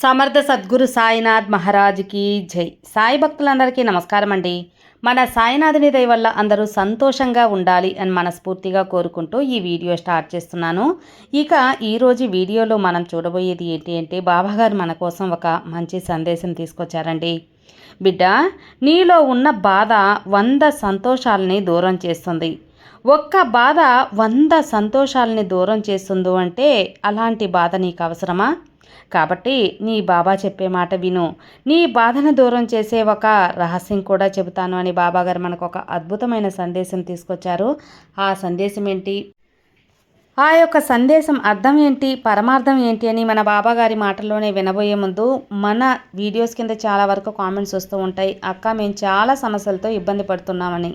సమర్థ సద్గురు సాయినాథ్ మహారాజ్కి జై. సాయి భక్తులందరికీ నమస్కారం అండి. మన సాయినాథుని దయ వల్ల అందరూ సంతోషంగా ఉండాలి అని మనస్ఫూర్తిగా కోరుకుంటూ ఈ వీడియో స్టార్ట్ చేస్తున్నాను. ఇక ఈరోజు వీడియోలో మనం చూడబోయేది ఏంటి అంటే బాబాగారు మన కోసం ఒక మంచి సందేశం తీసుకొచ్చారండి. బిడ్డ నీలో ఉన్న బాధ వంద సంతోషాలని దూరం చేస్తుంది. ఒక్క బాధ వంద సంతోషాలని దూరం చేస్తుందో అంటే అలాంటి బాధ నీకు అవసరమా? కాబట్టి నీ బాబా చెప్పే మాట విను. నీ బాధను దూరం చేసే ఒక రహస్యం కూడా చెబుతాను అని బాబాగారు మనకు ఒక అద్భుతమైన సందేశం తీసుకొచ్చారు. ఆ సందేశం ఏంటి? ఆ యొక్క సందేశం అర్థం ఏంటి? పరమార్థం ఏంటి అని మన బాబాగారి మాటల్లోనే వినబోయే ముందు మన వీడియోస్ కింద చాలా వరకు కామెంట్స్ వస్తూ ఉంటాయి. అక్క మేము చాలా సమస్యలతో ఇబ్బంది పడుతున్నామని.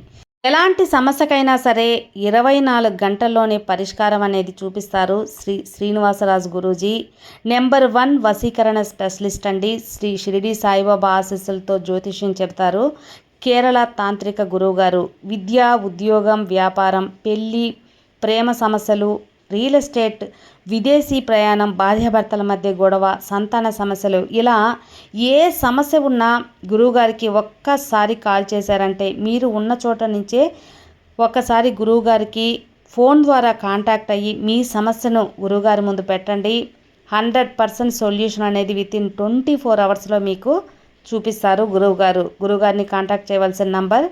ఎలాంటి సమస్యకైనా సరే ఇరవై నాలుగు గంటల్లోనే పరిష్కారం అనేది చూపిస్తారు శ్రీ శ్రీనివాసరాజు గురూజీ. నెంబర్ వన్ వశీకరణ స్పెషలిస్ట్ అండి. శ్రీ షిరిడి సాయిబాబా ఆశీస్సులతో జ్యోతిష్యం చెబుతారు. కేరళ తాంత్రిక గురువు గారు విద్య ఉద్యోగం వ్యాపారం పెళ్ళి ప్రేమ సమస్యలు రియల్ ఎస్టేట్ విదేశీ ప్రయాణం భార్యాభర్తల మధ్య గొడవ సంతాన సమస్యలు. ఇలా ఏ సమస్య ఉన్నా గురువుగారికి ఒక్కసారి కాల్ చేశారంటే మీరు ఉన్న చోట నుంచే ఒక్కసారి గురువుగారికి ఫోన్ ద్వారా కాంటాక్ట్ అయ్యి మీ సమస్యను గురువుగారి ముందు పెట్టండి. హండ్రెడ్ పర్సెంట్ సొల్యూషన్ అనేది విత్ ఇన్ ట్వంటీ ఫోర్ అవర్స్లో మీకు చూపిస్తారు గురువుగారు. గురువుగారిని కాంటాక్ట్ చేయవలసిన number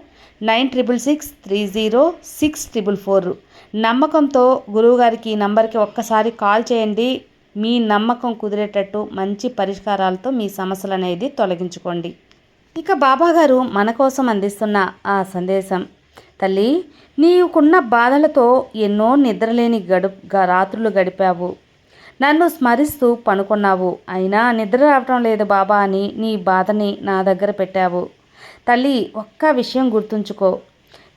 nine triple six three zero six triple four. నమ్మకంతో గురువుగారికి ఈ నంబర్కి ఒక్కసారి కాల్ చేయండి. మీ నమ్మకం కుదిరేటట్టు మంచి పరిష్కారాలతో మీ సమస్యలు అనేది తొలగించుకోండి. ఇక బాబాగారు మన కోసం అందిస్తున్న ఆ సందేశం తల్లి నీకున్న బాధలతో ఎన్నో నిద్రలేని గడు రాత్రులు గడిపావు. నన్ను స్మరిస్తూ పనుకున్నావు. అయినా నిద్ర రావటం లేదు బాబా అని నీ బాధని నా దగ్గర పెట్టావు. తల్లి ఒక్క విషయం గుర్తుంచుకో.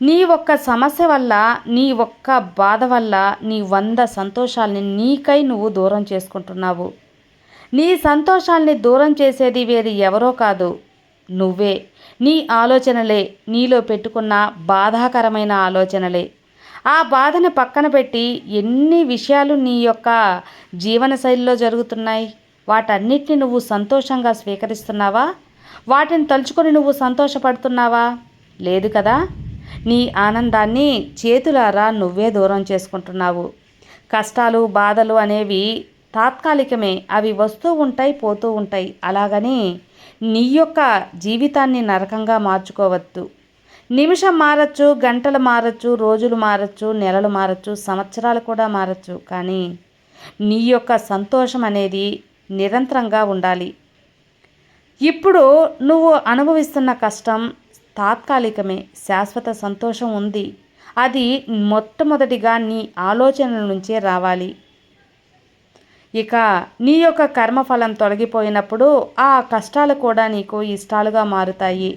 నీ ఒక్క సమస్య వల్ల నీ ఒక్క బాధ వల్ల నీ వంద సంతోషాల్ని నీకై నువ్వు దూరం చేసుకుంటున్నావు. నీ సంతోషాల్ని దూరం చేసేది వేరు ఎవరో కాదు. నువ్వే. నీ ఆలోచనలే నీలో పెట్టుకున్న బాధాకరమైన ఆలోచనలే. ఆ బాధను పక్కన పెట్టి ఎన్ని విషయాలు నీ యొక్క జీవనశైలిలో జరుగుతున్నాయి? వాటన్నిటిని నువ్వు సంతోషంగా స్వీకరిస్తున్నావా? వాటిని తలుచుకొని నువ్వు సంతోషపడుతున్నావా? లేదు కదా? నీ ఆనందాన్ని చేతులారా నువ్వే దూరం చేసుకుంటున్నావు. కష్టాలు బాధలు అనేవి తాత్కాలికమే. అవి వస్తూ ఉంటాయి పోతూ ఉంటాయి. అలాగని నీ యొక్క జీవితాన్ని నరకంగా మార్చుకోవద్దు. నిమిషం మారచ్చు గంటలు మారచ్చు రోజులు మారచ్చు నెలలు మారచ్చు సంవత్సరాలు కూడా మారచ్చు. కానీ నీ యొక్క సంతోషం అనేది నిరంతరంగా ఉండాలి. ఇప్పుడు నువ్వు అనుభవిస్తున్న కష్టం తాత్కాలికమే శాశ్వత సంతోషం ఉంది. అది మొట్టమొదటిగా నీ ఆలోచనల నుంచే రావాలి. ఇక నీ యొక్క కర్మఫలం తొలగిపోయినప్పుడు ఆ కష్టాలు కూడా నీకు ఇష్టాలుగా మారుతాయి.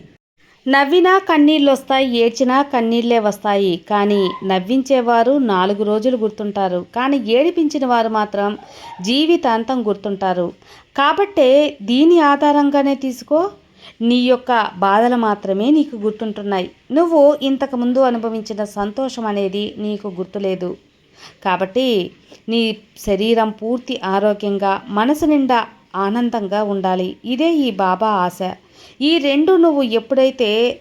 నవ్వినా కన్నీళ్ళు వస్తాయి ఏడ్చినా కన్నీళ్ళే వస్తాయి. కానీ నవ్వించేవారు నాలుగు రోజులు గుర్తుంటారు. కానీ ఏడిపించిన వారు మాత్రం జీవితాంతం గుర్తుంటారు. కాబట్టే దీని ఆధారంగానే తీసుకో. నీ యొక్క బాధలు మాత్రమే నీకు గుర్తుంటున్నాయి. నువ్వు ఇంతకుముందు అనుభవించిన సంతోషం అనేది నీకు గుర్తులేదు. కాబట్టి నీ శరీరం పూర్తి ఆరోగ్యంగా మనసు నిండా ఆనందంగా ఉండాలి. ఇదే ఈ బాబా ఆశ. ఈ రెండు నువ్వు ఎప్పుడైతే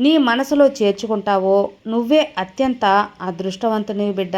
నీ మనసులో చేర్చుకుంటావో నువ్వే అత్యంత అదృష్టవంతుని బిడ్డ.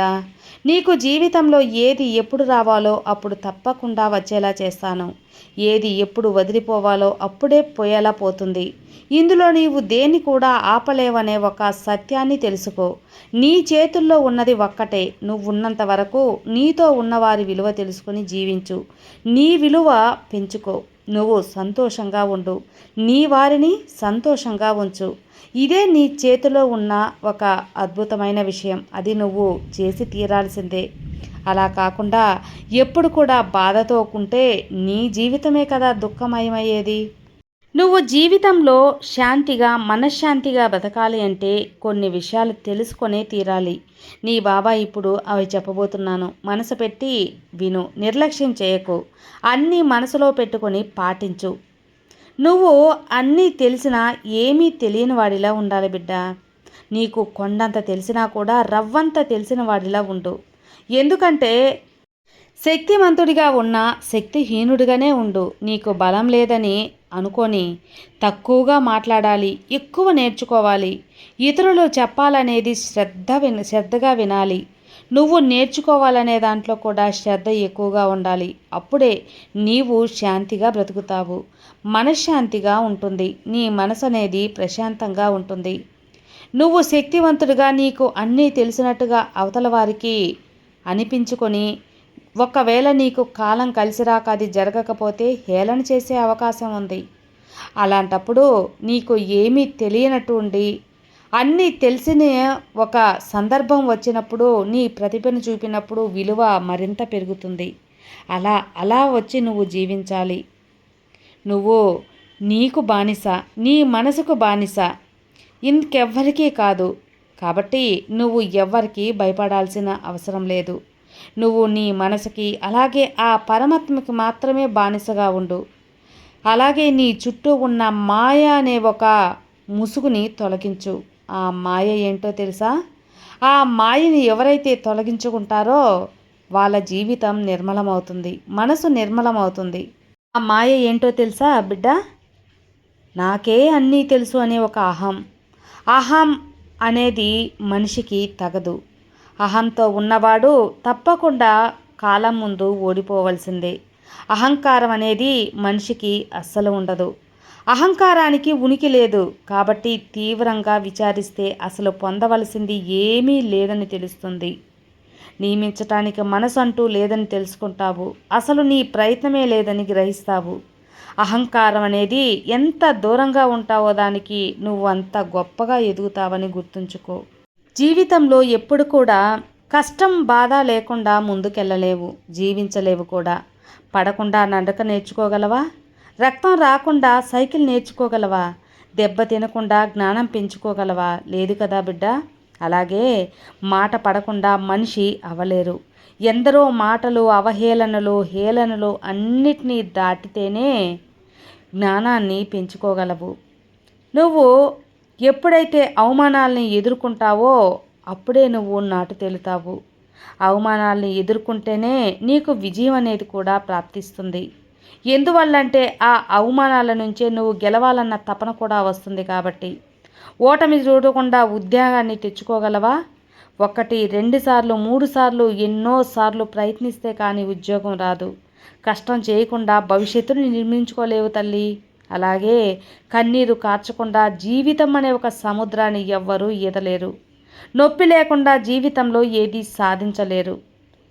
నీకు జీవితంలో ఏది ఎప్పుడు రావాలో అప్పుడు తప్పకుండా వచ్చేలా చేస్తాను. ఏది ఎప్పుడు వదిలిపోవాలో అప్పుడే పోయేలా పోతుంది. ఇందులో నీవు దేన్ని కూడా ఆపలేవనే ఒక సత్యాన్ని తెలుసుకో. నీ చేతుల్లో ఉన్నది ఒక్కటే. నువ్వున్నంత వరకు నీతో ఉన్నవారి విలువ తెలుసుకొని జీవించు. నీ విలువ పెంచుకో. నువ్వు సంతోషంగా ఉండు. నీ వారిని సంతోషంగా ఉంచు. ఇదే నీ చేతిలో ఉన్న ఒక అద్భుతమైన విషయం. అది నువ్వు చేసి తీరాల్సిందే. అలా కాకుండా ఎప్పుడు కూడా బాధతో ఉంటే నీ జీవితమే కదా దుఃఖమయమయ్యేది. నువ్వు జీవితంలో శాంతిగా మనశ్శాంతిగా బతకాలి అంటే కొన్ని విషయాలు తెలుసుకొనే తీరాలి. నీ బాబా ఇప్పుడు అవి చెప్పబోతున్నాను. మనసు పెట్టి విను. నిర్లక్ష్యం చేయకు. అన్నీ మనసులో పెట్టుకొని పాటించు. నువ్వు అన్నీ తెలిసినా ఏమీ తెలియని వాడిలా ఉండాలి బిడ్డ. నీకు కొండంత తెలిసినా కూడా రవ్వంత తెలిసిన వాడిలా ఉండు. ఎందుకంటే శక్తివంతుడిగా ఉన్న శక్తిహీనుడిగానే ఉండు. నీకు బలం లేదని అనుకొని తక్కువగా మాట్లాడాలి ఎక్కువ నేర్చుకోవాలి. ఇతరులు చెప్పాలనేది శ్రద్ధ విన శ్రద్ధగా వినాలి. నువ్వు నేర్చుకోవాలనే దాంట్లో కూడా శ్రద్ధ ఎక్కువగా ఉండాలి. అప్పుడే నీవు శాంతిగా బ్రతుకుతావు. మనశ్శాంతిగా ఉంటుంది. నీ మనసు అనేది ప్రశాంతంగా ఉంటుంది. నువ్వు శక్తివంతుడిగా నీకు అన్నీ తెలిసినట్టుగా అవతల వారికి అనిపించుకొని ఒకవేళ నీకు కాలం కలిసి రాక అది జరగకపోతే హేళన చేసే అవకాశం ఉంది. అలాంటప్పుడు నీకు ఏమీ తెలియనట్టు ఉండి అన్నీ తెలిసిన ఒక సందర్భం వచ్చినప్పుడు నీ ప్రతిభను చూపినప్పుడు విలువ మరింత పెరుగుతుంది. అలా అలా వచ్చి నువ్వు జీవించాలి. నువ్వు నీకు బానిస నీ మనసుకు బానిస. ఇంకెవ్వరికీ కాదు. కాబట్టి నువ్వు ఎవ్వరికీ భయపడాల్సిన అవసరం లేదు. నువ్వు నీ మనసుకి అలాగే ఆ పరమాత్మకి మాత్రమే బానిసగా ఉండు. అలాగే నీ చుట్టూ ఉన్న మాయ అనే ఒక ముసుగుని తొలగించు. ఆ మాయ ఏంటో తెలుసా? ఆ మాయని ఎవరైతే తొలగించుకుంటారో వాళ్ళ జీవితం నిర్మలమవుతుంది. మనసు నిర్మలమవుతుంది. ఆ మాయ ఏంటో తెలుసా బిడ్డ? నాకే అన్నీ తెలుసు అనే ఒక అహం. అహం అనేది మనిషికి తగదు. అహంతో ఉన్నవాడు తప్పకుండా కాలం ముందు ఓడిపోవలసిందే. అహంకారం అనేది మనిషికి అస్సలు ఉండదు. అహంకారానికి ఉనికి లేదు కాబట్టి తీవ్రంగా విచారిస్తే అసలు పొందవలసింది ఏమీ లేదని తెలుస్తుంది. నియమించటానికి మనసు అంటూ లేదని తెలుసుకుంటావు. అసలు నీ ప్రయత్నమే లేదని గ్రహిస్తావు. అహంకారం అనేది ఎంత దూరంగా ఉంటావో దానికి నువ్వు అంత గొప్పగా ఎదుగుతావని గుర్తుంచుకో. జీవితంలో ఎప్పుడు కూడా కష్టం బాధ లేకుండా ముందుకెళ్ళలేవు జీవించలేవు కూడా. పడకుండా నడక నేర్చుకోగలవా? రక్తం రాకుండా సైకిల్ నేర్చుకోగలవా? దెబ్బ తినకుండా జ్ఞానం పెంచుకోగలవా? లేదు కదా బిడ్డ? అలాగే మాట పడకుండా మనిషి అవలేరు ఎందరో మాటలు అవహేళనలు హేళనలు అన్నిటినీ దాటితేనే జ్ఞానాన్ని పెంచుకోగలవు. నువ్వు ఎప్పుడైతే అవమానాల్ని ఎదుర్కొంటావో అప్పుడే నువ్వు నాటు తేలుతావు. అవమానాల్ని ఎదుర్కొంటేనే నీకు విజయం అనేది కూడా ప్రాప్తిస్తుంది. ఎందువల్లంటే ఆ అవమానాల నుంచే నువ్వు గెలవాలన్న తపన కూడా వస్తుంది కాబట్టి. ఓటమి చూడకుండా ఉద్యోగాన్ని తెచ్చుకోగలవా? ఒకటి రెండుసార్లు మూడుసార్లు మూడు సార్లు ప్రయత్నిస్తే కానీ ఉద్యోగం రాదు. కష్టం చేయకుండా భవిష్యత్తుని నిర్మించుకోలేవు తల్లి. అలాగే కన్నీరు కార్చకుండా జీవితం అనే ఒక సముద్రాన్ని ఎవ్వరూ ఈదలేరు. నొప్పి లేకుండా జీవితంలో ఏదీ సాధించలేరు.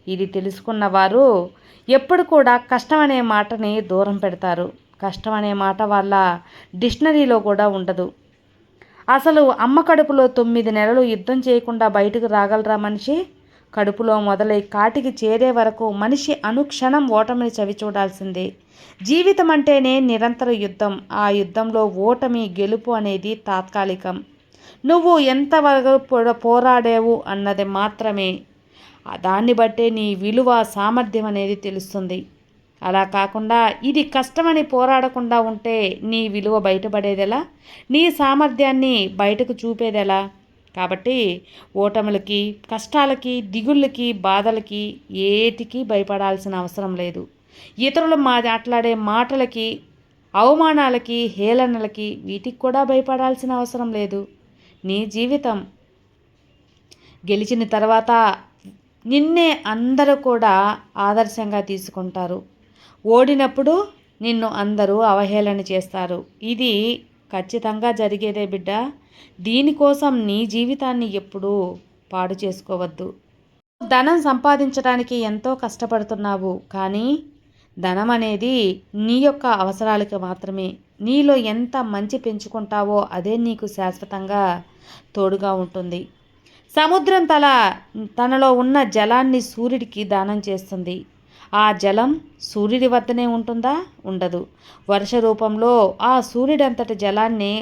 ఇది తెలుసుకున్న వారు ఎప్పుడు కూడా కష్టం అనే మాటని దూరం పెడతారు. కష్టం అనే మాట వాళ్ళ డిక్షనరీలో కూడా ఉండదు. అసలు అమ్మ కడుపులో తొమ్మిది నెలలు యుద్ధం చేయకుండా బయటకు రాగలరా మనిషి? కడుపులో మొదలై కాటికి చేరే వరకు మనిషి అనుక్షణం ఓటమిని చవి చూడాల్సిందే. జీవితం అంటేనే నిరంతర యుద్ధం. ఆ యుద్ధంలో ఓటమి గెలుపు అనేది తాత్కాలికం. నువ్వు ఎంతవరకు పోరాడావు అన్నది మాత్రమే. దాన్ని బట్టే నీ విలువ సామర్థ్యం అనేది తెలుస్తుంది. అలా కాకుండా ఇది కష్టమని పోరాడకుండా ఉంటే నీ విలువ బయటపడేదెలా? నీ సామర్థ్యాన్ని బయటకు చూపేదెలా? కాబట్టి ఓటములకి కష్టాలకి దిగుళ్ళకి బాధలకి ఏటికి భయపడాల్సిన అవసరం లేదు. ఇతరులు మాట్లాడే మాటలకి అవమానాలకి హేళనలకి వీటికి కూడా భయపడాల్సిన అవసరం లేదు. నీ జీవితం గెలిచిన తర్వాత నిన్నే అందరూ కూడా ఆదర్శంగా తీసుకుంటారు. ఓడినప్పుడు నిన్ను అందరూ అవహేళన చేస్తారు. ఇది ఖచ్చితంగా జరిగేదే బిడ్డ. దీనికోసం నీ జీవితాన్ని ఎప్పుడూ పాడు చేసుకోవద్దు. ధనం సంపాదించడానికి ఎంతో కష్టపడుతున్నావు కానీ ధనం అనేది నీ యొక్క అవసరాలకి మాత్రమే. నీలో ఎంత మంచి పెంచుకుంటావో అదే నీకు శాశ్వతంగా తోడుగా ఉంటుంది. సముద్రం తల తనలో ఉన్న జలాన్ని సూర్యుడికి దానం చేస్తుంది. ఆ జలం సూర్యుడి వద్దనే ఉంటుందా? ఉండదు. వర్ష రూపంలో ఆ సూర్యుడంతటి జలాన్ని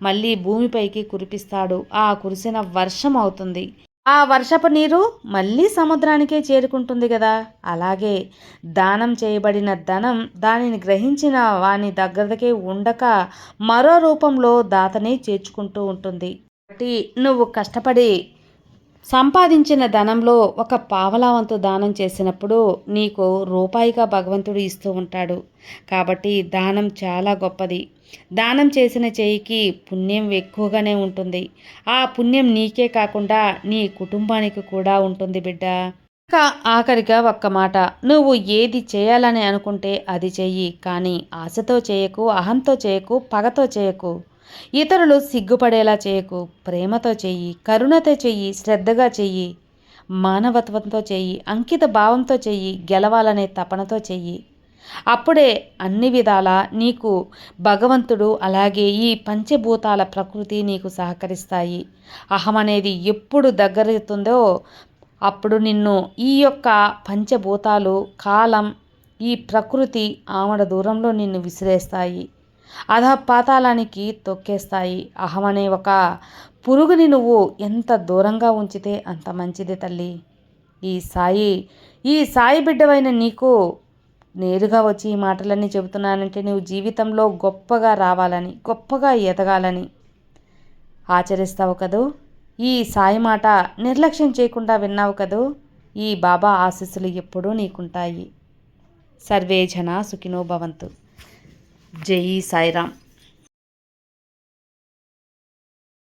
మళ్ళీ భూమిపైకి కురిపిస్తాడు. ఆ కురిసిన వర్షం అవుతుంది. ఆ వర్షపు నీరు మళ్ళీ సముద్రానికే చేరుకుంటుంది కదా అలాగే దానం చేయబడిన ధనం దానిని గ్రహించిన వాని దగ్గరకే ఉండక మరో రూపంలో దాతని చేర్చుకుంటూ ఉంటుంది. కాబట్టి నువ్వు కష్టపడి సంపాదించిన ధనంలో ఒక పావలా వంతు దానం చేసినప్పుడు నీకు రూపాయిగా భగవంతుడు ఇస్తూ ఉంటాడు. కాబట్టి దానం చాలా గొప్పది. దానం చేసిన చేయికి పుణ్యం ఎక్కువగానే ఉంటుంది. ఆ పుణ్యం నీకే కాకుండా నీ కుటుంబానికి కూడా ఉంటుంది బిడ్డ. ఇంకా ఆఖరిగా ఒక్క మాట. నువ్వు ఏది చేయాలని అనుకుంటే అది చెయ్యి. కానీ ఆశతో చేయకు అహంతో చేయకు పగతో చేయకు. ఇతరులు సిగ్గుపడేలా చేయకు ప్రేమతో చెయ్యి కరుణతో చెయ్యి శ్రద్ధగా చెయ్యి మానవత్వంతో చెయ్యి అంకిత భావంతో చెయ్యి గెలవాలనే తపనతో చెయ్యి. అప్పుడే అన్ని విధాల నీకు భగవంతుడు అలాగే ఈ పంచభూతాల ప్రకృతి నీకు సహకరిస్తాయి. అహం అనేది ఎప్పుడు దగ్గరెత్తుందో అప్పుడు నిన్ను ఈ యొక్క పంచభూతాలు కాలం ఈ ప్రకృతి ఆమడ దూరంలో నిన్ను విసిరేస్తాయి. అధ పాతాళానికి తొక్కేస్తాయి. అహం అనే ఒక పురుగుని నువ్వు ఎంత దూరంగా ఉంచితే అంత మంచిది తల్లి. ఈ సాయి ఈ సాయి బిడ్డవైన నీకు నేరుగా వచ్చి ఈ మాటలన్నీ చెబుతున్నానంటే నువ్వు జీవితంలో గొప్పగా రావాలని గొప్పగా ఎదగాలని ఆచరిస్తావు కదూ? ఈ సాయి మాట నిర్లక్ష్యం చేయకుండా విన్నావు కదూ? ఈ బాబా ఆశీస్సులు ఎప్పుడూ నీకుంటాయి. సర్వే జన సుఖినో భవంతు. జై సాయిరామ్.